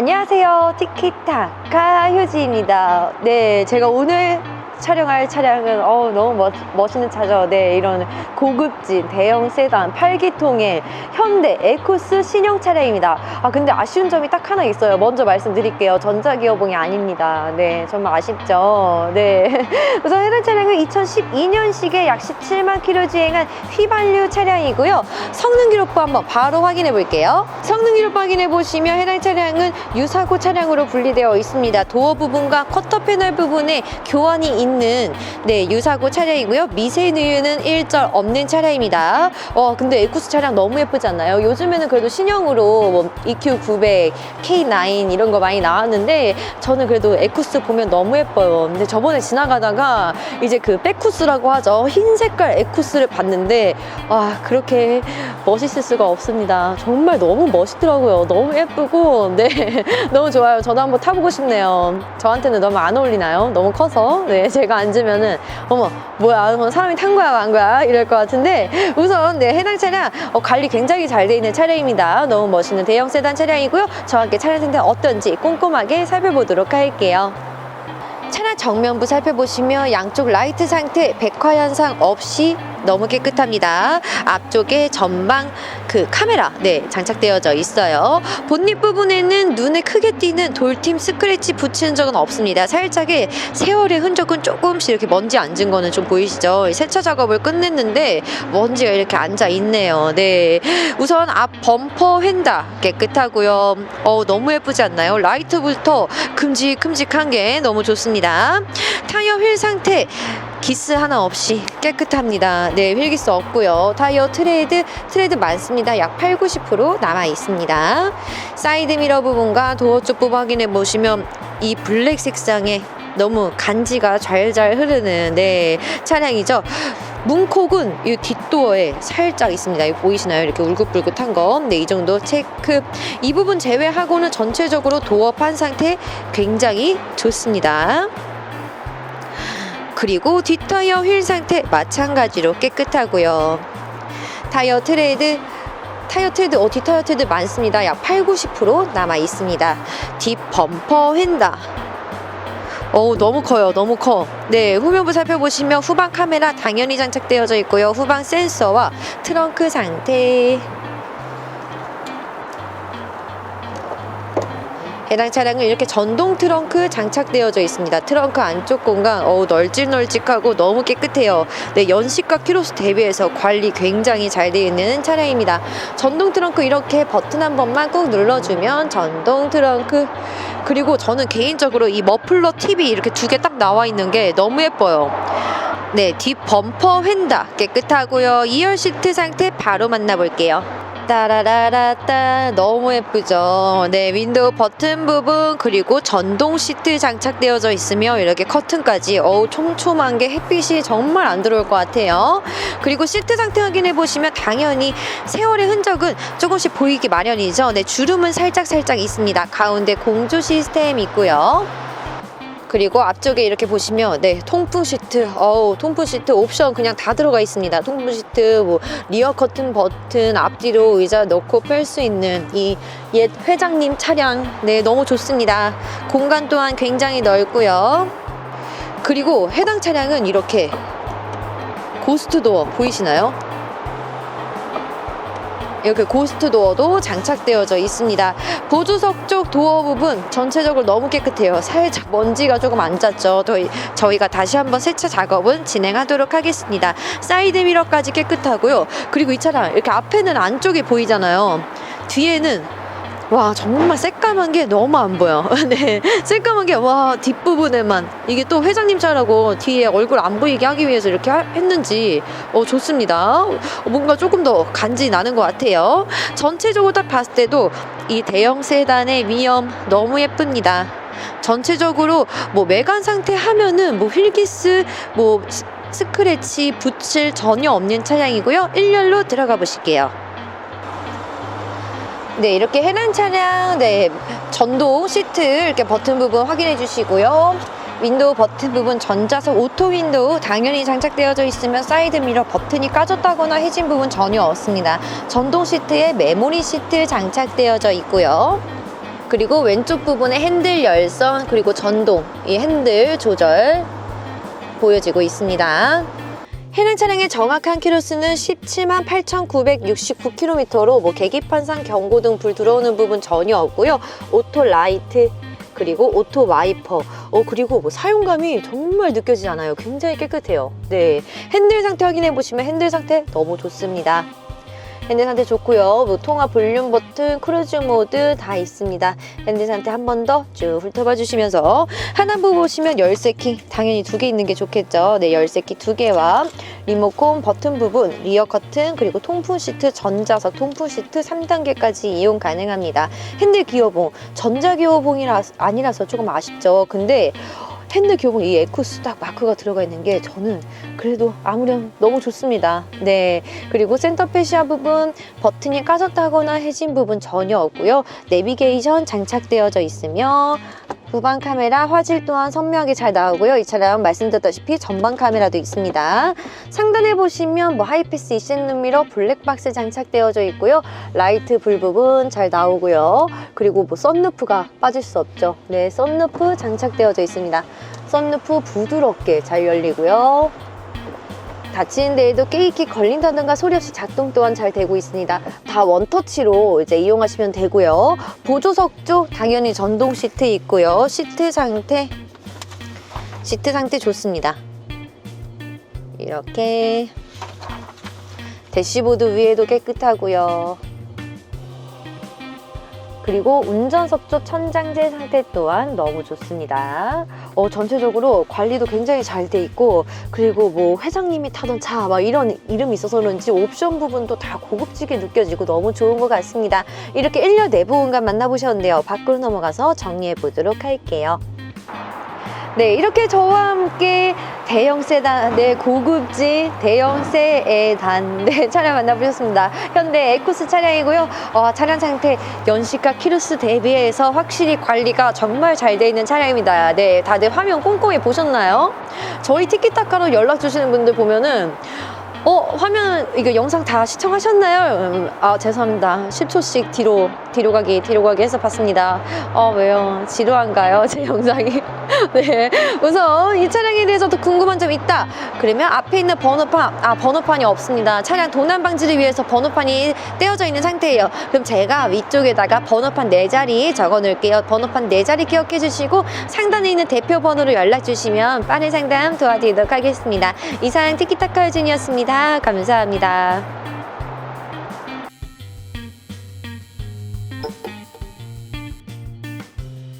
안녕하세요. 티키타카 효지입니다. 네, 제가 오늘 촬영할 차량은 어, 너무 멋, 멋있는 차죠. 네, 이런 고급진 대형 세단 8기통의 현대 에코스 신형 차량입니다. 아, 근데 아쉬운 점이 딱 하나 있어요. 먼저 말씀드릴게요. 전자기어봉이 아닙니다. 네, 정말 아쉽죠. 네. 우선 해당 차량은 2012년식에 약 17만 킬로 주행한 휘발유 차량이고요. 성능 기록부 한번 바로 확인해 볼게요. 성능 기록 확인해 보시면 해당 차량은 유사고 차량으로 분리되어 있습니다. 도어 부분과 쿼터 패널 부분에 교환이 있는 네, 유사고 차량이고요. 미세 누유는 일절 없는 차량입니다. 어, 근데 에쿠스 차량 너무 예쁘지 않나요? 요즘에는 그래도 신형으로 뭐 EQ900, K9 이런 거 많이 나왔는데 저는 그래도 에쿠스 보면 너무 예뻐요. 근데 저번에 지나가다가 이제 그 백쿠스라고 하죠. 흰 색깔 에쿠스를 봤는데 와, 그렇게 멋있을 수가 없습니다. 정말 너무 멋있더라고요. 너무 예쁘고 네, 너무 좋아요. 저도 한번 타보고 싶네요. 저한테는 너무 안 어울리나요? 너무 커서 네, 제가 앉으면은 어머 뭐야 뭐 사람이 탄 거야 안 거야 이럴 것 같은데 우선 네, 해당 차량 어, 관리 굉장히 잘 돼 있는 차량입니다. 너무 멋있는 대형 세단 차량이고요. 저와 함께 차량 상태 어떤지 꼼꼼하게 살펴보도록 할게요. 차량 정면부 살펴보시면 양쪽 라이트 상태 백화 현상 없이 너무 깨끗합니다. 앞쪽에 전방 그 카메라 네 장착되어져 있어요. 본닛 부분에는 눈에 크게 띄는 돌팀 스크래치 붙이는 적은 없습니다. 살짝의 세월의 흔적은 조금씩 이렇게 먼지 앉은 거는 좀 보이시죠? 세차 작업을 끝냈는데 먼지가 이렇게 앉아 있네요. 네. 우선 앞 범퍼 휀다 깨끗하고요. 어 너무 예쁘지 않나요? 라이트부터 큼직큼직한 게 너무 좋습니다. 타이어 휠 상태 기스 하나 없이 깨끗합니다. 네, 휠기스 없고요. 타이어 트레드, 트레드 많습니다. 약 8, 90% 남아 있습니다. 사이드 미러 부분과 도어 쪽 부분 확인해 보시면 이 블랙 색상의 너무 간지가 잘잘 흐르는 네, 차량이죠. 문콕은 이 뒷도어에 살짝 있습니다. 이거 보이시나요? 이렇게 울긋불긋한 거. 네, 이 정도 체크. 이 부분 제외하고는 전체적으로 도어 판 상태 굉장히 좋습니다. 그리고 뒷타이어 휠 상태 마찬가지로 깨끗하고요. 타이어 트레드 타이어 트레드 어 뒷타이어 트레드 많습니다. 약 8, 90% 남아 있습니다. 뒷 범퍼 휀다. 어우 너무 커요 너무 커 네 후면부 살펴보시면 후방 카메라 당연히 장착되어져 있고요 후방 센서와 트렁크 상태 해당 차량은 이렇게 전동 트렁크 장착되어져 있습니다. 트렁크 안쪽 공간 어우 널찍널찍하고 너무 깨끗해요. 네, 연식과 키로수 대비해서 관리 굉장히 잘 되어 있는 차량입니다. 전동 트렁크 이렇게 버튼 한 번만 꾹 눌러주면 전동 트렁크 그리고 저는 개인적으로 이 머플러 팁이 이렇게 두 개 딱 나와 있는 게 너무 예뻐요. 네, 뒷 범퍼 휀다 깨끗하고요. 2열 시트 상태 바로 만나볼게요. 따라라라따 너무 예쁘죠. 네, 윈도우 버튼 부분 그리고 전동 시트 장착되어져 있으며 이렇게 커튼까지 어우 촘촘한 게 햇빛이 정말 안 들어올 것 같아요. 그리고 시트 상태 확인해 보시면 당연히 세월의 흔적은 조금씩 보이기 마련이죠. 네, 주름은 살짝 살짝 있습니다. 가운데 공조 시스템 있고요. 그리고 앞쪽에 이렇게 보시면 네 통풍 시트 어우 통풍 시트 옵션 그냥 다 들어가 있습니다. 통풍 시트 뭐 리어 커튼 버튼 앞뒤로 의자 넣고 펼수 있는 이 옛 회장님 차량. 네 너무 좋습니다. 공간 또한 굉장히 넓고요. 그리고 해당 차량은 이렇게 고스트 도어 보이시나요? 이렇게 고스트 도어도 장착되어져 있습니다. 보조석 쪽 도어 부분 전체적으로 너무 깨끗해요. 살짝 먼지가 조금 앉았죠. 저희, 저희가 다시 한번 세차 작업은 진행하도록 하겠습니다. 사이드 미러까지 깨끗하고요. 그리고 이 차량 이렇게 앞에는 안쪽이 보이잖아요. 뒤에는 와 정말 새까만 게 너무 안 보여. 네, 새까만 게 와 뒷부분에만 이게 또 회장님 차라고 뒤에 얼굴 안 보이게 하기 위해서 이렇게 하- 했는지 어 좋습니다. 어, 뭔가 조금 더 간지 나는 것 같아요. 전체적으로 딱 봤을 때도 이 대형 세단의 위험 너무 예쁩니다. 전체적으로 뭐 외관 상태 하면은 뭐 휠기스 뭐 스- 스크래치 붙일 전혀 없는 차량이고요. 1열로 들어가 보실게요. 네, 이렇게 해당 차량, 네, 전동 시트 이렇게 버튼 부분 확인해 주시고요. 윈도우 버튼 부분 전자석 오토 윈도우 당연히 장착되어져 있으면 사이드 미러 버튼이 까졌다거나 해진 부분 전혀 없습니다. 전동 시트에 메모리 시트 장착되어져 있고요. 그리고 왼쪽 부분에 핸들 열선 그리고 전동 이 핸들 조절 보여지고 있습니다. 해당 차량의 정확한 키로수는 17만 8,969km로 뭐 계기판상 경고등 불 들어오는 부분 전혀 없고요. 오토 라이트 그리고 오토 와이퍼 어 그리고 뭐 사용감이 정말 느껴지지 않아요. 굉장히 깨끗해요. 네 핸들 상태 확인해 보시면 핸들 상태 너무 좋습니다. 핸들 상태 좋고요. 뭐 통화 볼륨 버튼, 크루즈 모드 다 있습니다. 핸들 상태 한 번 더 쭉 훑어봐 주시면서 하단부 보시면 열쇠 키 당연히 두 개 있는 게 좋겠죠. 네, 열쇠 키 두 개와 리모컨 버튼 부분, 리어 커튼, 그리고 통풍 시트, 전자석 통풍 시트 3단계까지 이용 가능합니다. 핸들 기어봉, 전자 기어봉이라 아니라서 조금 아쉽죠. 근데 핸들 기어봉 이 에쿠스 딱 마크가 들어가 있는 게 저는 그래도 아무렴 너무 좋습니다. 네. 그리고 센터 페시아 부분 버튼이 까졌다거나 해진 부분 전혀 없고요. 내비게이션 장착되어져 있으며 후방 카메라 화질 또한 선명하게 잘 나오고요. 이 차량 말씀드렸다시피 전방 카메라도 있습니다. 상단에 보시면 뭐 하이패스 이센 미러 블랙박스 장착되어져 있고요. 라이트 불 부분 잘 나오고요. 그리고 뭐 썬루프가 빠질 수 없죠. 네, 썬루프 장착되어져 있습니다. 썬루프 부드럽게 잘 열리고요. 닫히는 데에도 깨익히 걸린다든가 소리 없이 작동 또한 잘 되고 있습니다. 다 원터치로 이제 이용하시면 되고요. 보조석 쪽 당연히 전동 시트 있고요. 시트 상태 시트 상태 좋습니다. 이렇게 대시보드 위에도 깨끗하고요. 그리고 운전석 쪽 천장재 상태 또한 너무 좋습니다. 어, 전체적으로 관리도 굉장히 잘 돼 있고 그리고 뭐 회장님이 타던 차 막 이런 이름이 있어서 그런지 옵션 부분도 다 고급지게 느껴지고 너무 좋은 것 같습니다. 이렇게 1열 내부 공간 만나보셨는데요. 밖으로 넘어가서 정리해 보도록 할게요. 네, 이렇게 저와 함께 대형 세단, 네, 고급진 대형 세단, 네, 차량 만나보셨습니다. 현대 에쿠스 차량이고요. 어, 차량 상태 연식과 키로수 대비해서 확실히 관리가 정말 잘 돼 있는 차량입니다. 네, 다들 화면 꼼꼼히 보셨나요? 저희 티키타카로 연락 주시는 분들 보면은 어 화면 이거 영상 다 시청하셨나요? 음, 아 죄송합니다. 10초씩 뒤로 뒤로 가기 뒤로 가기 해서 봤습니다. 어 왜요? 지루한가요? 제 영상이? 네. 우선 이 차량에 대해서도 궁금한 점 있다. 그러면 앞에 있는 번호판 아 번호판이 없습니다. 차량 도난 방지를 위해서 번호판이 떼어져 있는 상태예요. 그럼 제가 위쪽에다가 번호판 네 자리 적어 놓을게요. 번호판 네 자리 기억해 주시고 상단에 있는 대표 번호로 연락 주시면 빠른 상담 도와드리도록 하겠습니다. 이상 티키타카 유진이었습 니다. 감사합니다.